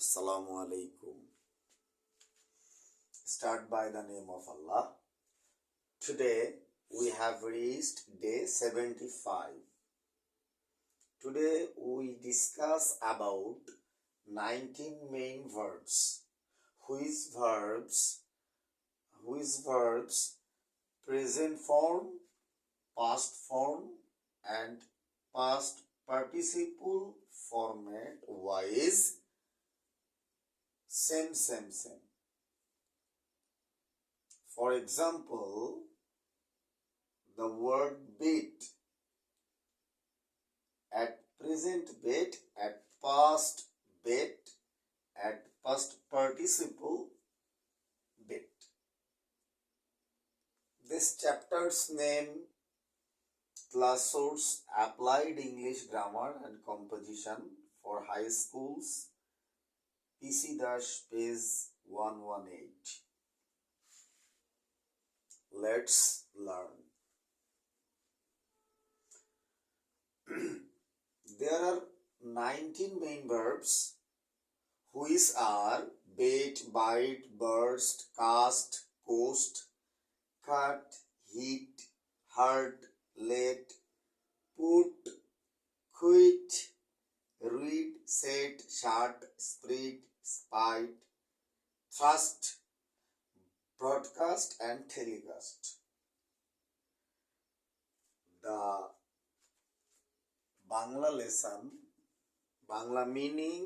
Assalamu alaikum. Start by the name of Allah. Today we have reached day 75. Today we discuss about 19 main verbs. Which verbs, which verbs present form, past form and past participle format wise same same same. For example the word bit. At present bit, at past bit, at past participle bit. this chapter's name class source applied english grammar and composition for high schools pc dash page 118 let's learn there are 19 main verbs which are bait bite burst cast coast cut hit hurt let put shut split spit first broadcast and telecast the Bangla lesson Bangla meaning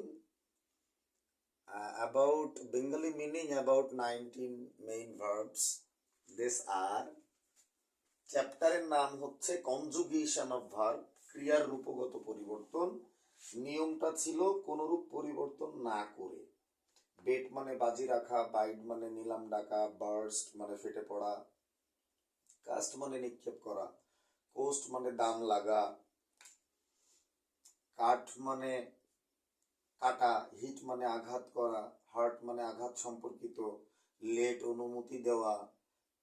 about Bengali meaning about nineteen main verbs this আর চ্যাপ্টারের নাম হচ্ছে conjugation of verb ক্রিয়ার রূপগত পরিবর্তন। নিয়মটা ছিল কোনরূপ পরিবর্তন না করে। বেট মানে বাজি রাখা, বাইট মানে নিলাম ডাকা, বার্স্ট মানে ফেটে পড়া, কাস্ট মানে নিক্ষেপ করা, কোস্ট মানে দাম লাগা, কাট মানে কাটা, হিট মানে আঘাত করা, হার্ট মানে আঘাত সম্পর্কিত, লেট অনুমতি দেওয়া,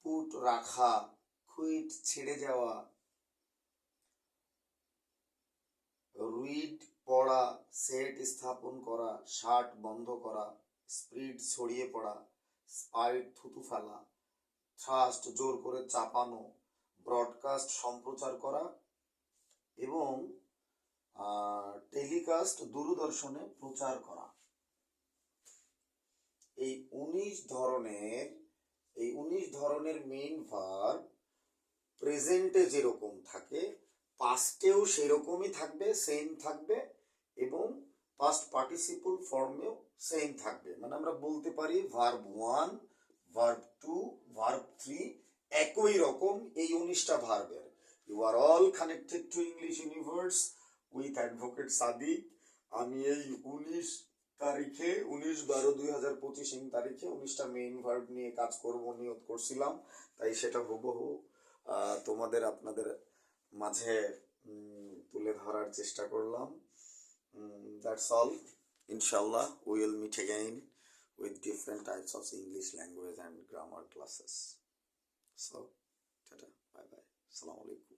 পুট রাখা, কুইট ছেড়ে যাওয়া রুইড পড়া সেট স্থাপন করা শার্ট বন্ধ করা স্প্রিড ছড়িয়ে পড়া স্পাইট থুতু ফেলা থ্রাস্ট জোর করে চাপানো ব্রডকাস্ট সম্প্রচার করা এবং টেলিকাস্ট দূরদর্শনে প্রচার করা। এই উনিশ ধরনের, এই উনিশ ধরনের মেইন ভার্ব প্রেজেন্টে যেরকম থাকে পাস্টেও সেরকমই থাকবে সেম থাকবে এবং পাস্ট পার্টিসিপল ফর্মেও সেম থাকবে। মানে আমরা বলতে পারি verb one verb two verb three একই রকম এই উনিশটা ভার্বের you are all connected to English universe with advocate Sadiq আমি এই উনিশ তারিখে, উনিশ বারো দুই হাজার পঁচিশ ইং তারিখে উনিশটা মেইন ভার্ব নিয়ে কাজ করব নিয়ত করছিলাম। তাই সেটা হুবহু তোমাদের আপনাদের মাঝে তুলে ধরার চেষ্টা করলাম। That's inshallah we will meet again with different types of English language and grammar classes. So, tata, bye bye. Assalamu alaikum.